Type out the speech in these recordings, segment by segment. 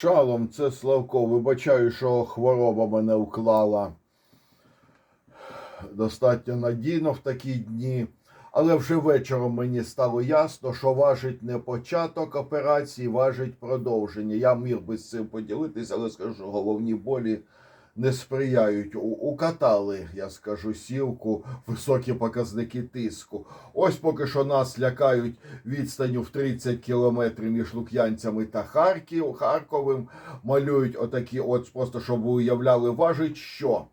Шалом, це Славко. Вибачаю, що хвороба мене вклала достатньо надійно в такі дні. Але вже вечором мені стало ясно, що важить не початок операції, важить продовження. Я міг би з цим поділитися, але скажу, головні болі не сприяють. Укатали, я скажу, сівку, високі показники тиску. Ось поки що нас лякають відстанню в 30 кілометрів між Лук'янцями та Харків, Харковим. Малюють отакі, от просто щоб ви уявляли, важить що.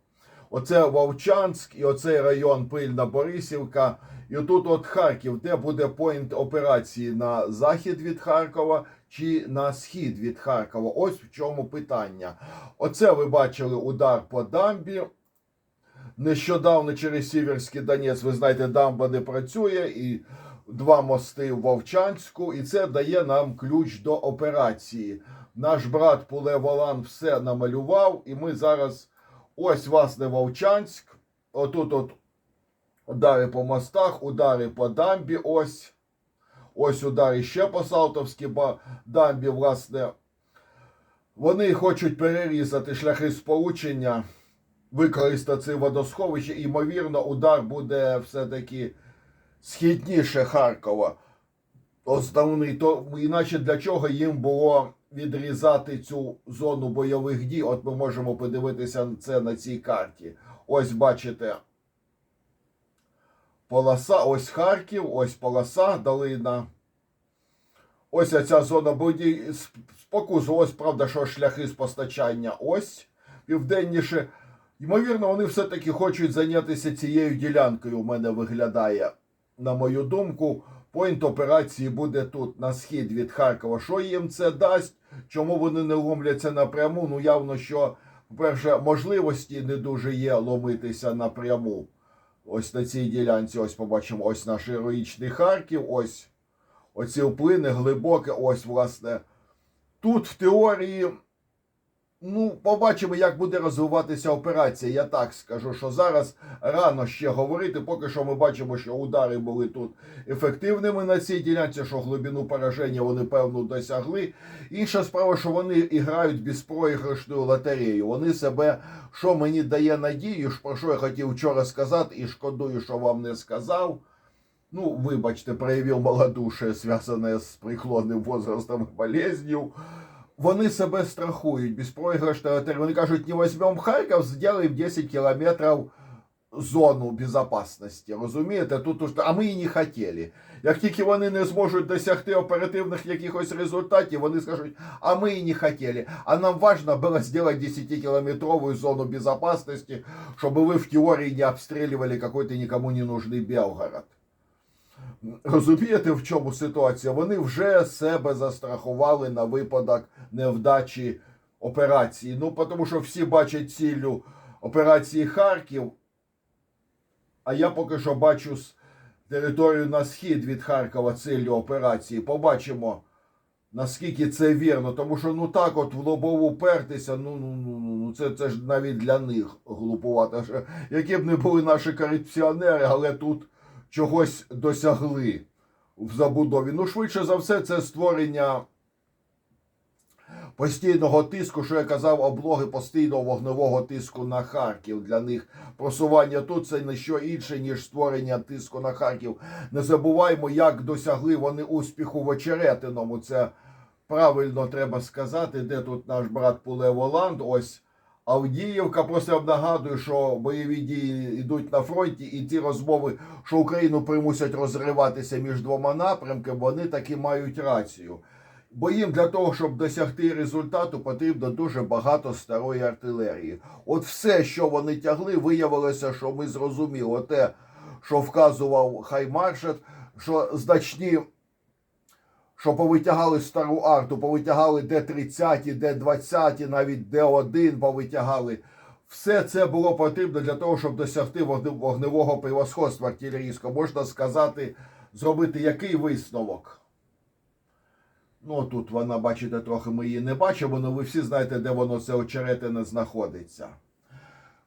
Оце Вовчанськ і оцей район Пильна Борисівка. І отут от Харків, де буде поінт операції на захід від Харкова чи на схід від Харкова. Ось в чому питання. Оце ви бачили удар по дамбі. Нещодавно через Сіверський Донець, ви знаєте, дамба не працює, і два мости в Вовчанську, і це дає нам ключ до операції. Наш брат Пуле Волан все намалював, і ми зараз ось власне Вовчанськ. Отут от удари по мостах, удари по дамбі. Ось. Ось удари ще по Салтовській дамбі, власне. Вони хочуть перерізати шляхи сполучення, використати це водосховище. Ймовірно, удар буде все-таки східніше Харкова. Основний то іначе для чого їм було відрізати цю зону бойових дій? От ми можемо подивитися це на цій карті. Ось бачите. Полоса, ось Харків, ось полоса, долина. Ось ця зона боді спокусу. Ось правда, що шляхи з постачання. Ось південніше. Ймовірно, вони все-таки хочуть зайнятися цією ділянкою. У мене виглядає, на мою думку. Пойнт операції буде тут, на схід від Харкова. Що їм це дасть? Чому вони не ломляться напряму? Ну, явно, що, по-перше, можливості не дуже є ломитися напряму. Ось на цій ділянці, ось побачимо, ось наш героїчний Харків, ось оці вплини глибоке, ось, власне. Тут в теорії, ну, побачимо, як буде розвиватися операція. Я так скажу, що зараз рано ще говорити. Поки що ми бачимо, що удари були тут ефективними на цій ділянці, що глибину пораження вони певно досягли. Інша справа, що вони грають безпроіграшною лотерею. Вони себе, що мені дає надію, про що я хотів вчора сказати, і шкодую, що вам не сказав. Ну, вибачте, проявив малодушие, зв'язане з преклонним возрастом і болезнью. Вони себе страхують безпроіграшна лотерея. Вони кажуть, не візьмемо Харків, зробимо 10 кілометрів зону безопасності. Розумієте? Тут уж- а ми і не хотіли. Як тільки вони не зможуть досягти оперативних якихось результатів, вони скажуть, а ми і не хотіли. А нам важно було зробити 10-кілометрову зону безопасности, щоб ви в теорії не обстрілювали какой-то нікому не нужний Белгород. Розумієте, в чому ситуація? Вони вже себе застрахували на випадок невдачі операції. Ну, тому що всі бачать цілю операції Харків, а я поки що бачу територію на схід від Харкова цілю операції. Побачимо, наскільки це вірно. Тому що ну так, от в лобову пертися, ну, ну, ну, ну, ну це, це ж навіть для них глупувато. Які б не були наші корупціонери, але тут чогось досягли в забудові. Ну, швидше за все, це створення постійного тиску, що я казав, облоги постійного вогневого тиску на Харків. Для них просування тут це не що інше, ніж створення тиску на Харків. Не забуваймо, як досягли вони успіху в Очеретиному. Це правильно треба сказати, де тут наш брат Пуле Воланд. Ось Авдіївка. Просто нагадую, що бойові дії йдуть на фронті, і ті розмови, що Україну примусять розриватися між двома напрямками, вони таки мають рацію. Бо їм для того, щоб досягти результату, потрібно дуже багато старої артилерії. От все, що вони тягли, виявилося, що ми зрозуміли. Те, що вказував Хаймаршет, що значні що повитягали стару арту, повитягали Д-30, Д-20, навіть Д-1 повитягали. Все це було потрібно для того, щоб досягти вогневого превосходства артилерійського. Можна сказати, зробити який висновок? Ну, тут вона, бачите, трохи ми її не бачимо, але ви всі знаєте, де воно це очеретине знаходиться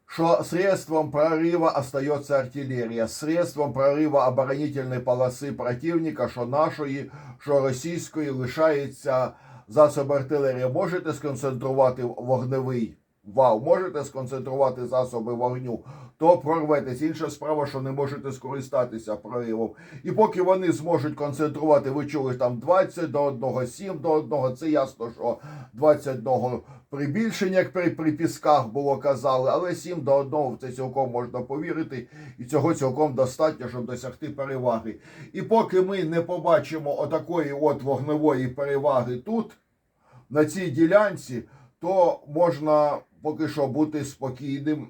что средством прорыва остается артиллерия, средством прорыва оборонительной полосы противника, що нашої, що російської, лишається засоби артилерії, можете сконцентрувати вогневий вал, можете сконцентрувати засоби вогню, то прорветесь. Інша справа, що не можете скористатися проривом. І поки вони зможуть концентрувати, ви чули там 20 до 1, 7 до 1, це ясно, що 21 прибільшення, як при, при пісках було казали, але 7 до 1 в це цілком можна повірити, і цього цілком достатньо, щоб досягти переваги. І поки ми не побачимо отакої от вогневої переваги тут, на цій ділянці, то можна поки що бути спокійним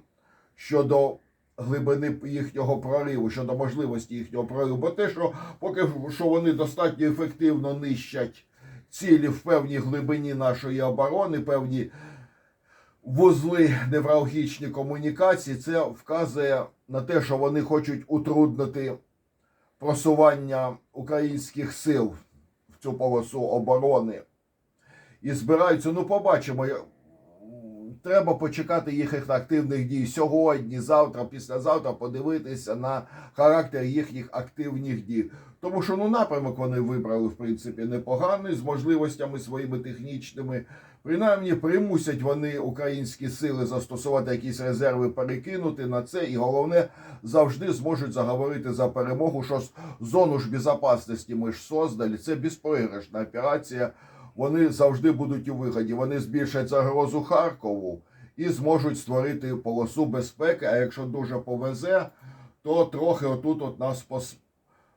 щодо глибини їхнього прориву, щодо можливості їхнього прориву. Бо те, що поки що вони достатньо ефективно нищать цілі в певній глибині нашої оборони, певні вузли невралгічні комунікації, це вказує на те, що вони хочуть утруднити просування українських сил в цю полосу оборони. І збираються, ну побачимо. Треба почекати їхніх активних дій сьогодні, завтра, післязавтра, подивитися на характер їхніх активних дій. Тому що ну напрямок вони вибрали в принципі непоганий з можливостями своїми технічними. Принаймні примусять вони українські сили застосувати якісь резерви, перекинути на це, і головне завжди зможуть заговорити за перемогу. Що зону ж безпечності ми ж создали. Це безпроіграшна операція. Вони завжди будуть у виході. Вони збільшать загрозу Харкову і зможуть створити полосу безпеки. А якщо дуже повезе, то трохи отут от нас пос...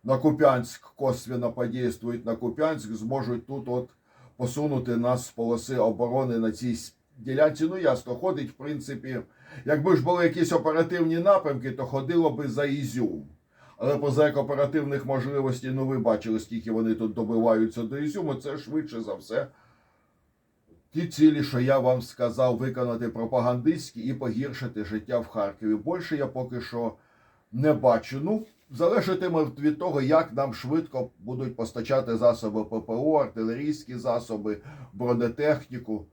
на Куп'янськ косвенно подействують на Куп'янськ, зможуть тут от посунути нас з полоси оборони на цій ділянці. Ну ясно, ходить, в принципі, якби ж були якісь оперативні напрямки, то ходило би за Ізюм. Але поза як можливостей, ну ви бачили, скільки вони тут добиваються до Ізюму, це швидше за все. Ті цілі, що я вам сказав, виконати пропагандистські і погіршити життя в Харкові. Більше я поки що не бачу. Ну, залежатиме від того, як нам швидко будуть постачати засоби ППО, артилерійські засоби, бронетехніку.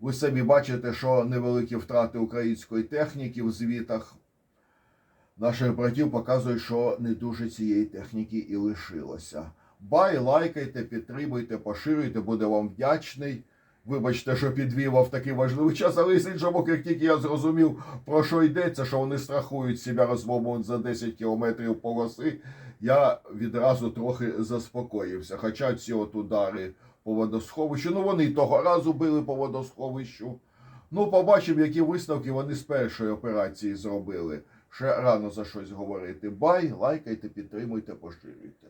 Ви самі бачите, що невеликі втрати української техніки в звітах наших братів показують, що не дуже цієї техніки і лишилося. Бай, лайкайте, підтримуйте, поширюйте, буде вам вдячний. Вибачте, що підвів в такий важливий час, але з іншого боку, як тільки я зрозумів, про що йдеться, що вони страхують себе розмову за 10 кілометрів полоси, я відразу трохи заспокоївся. Хоча ці от удари по водосховищу, ну вони того разу били по водосховищу. Ну, побачимо, які висновки вони з першої операції зробили. Ще рано за щось говорити. Бай, лайкайте, підтримуйте, поширюйте.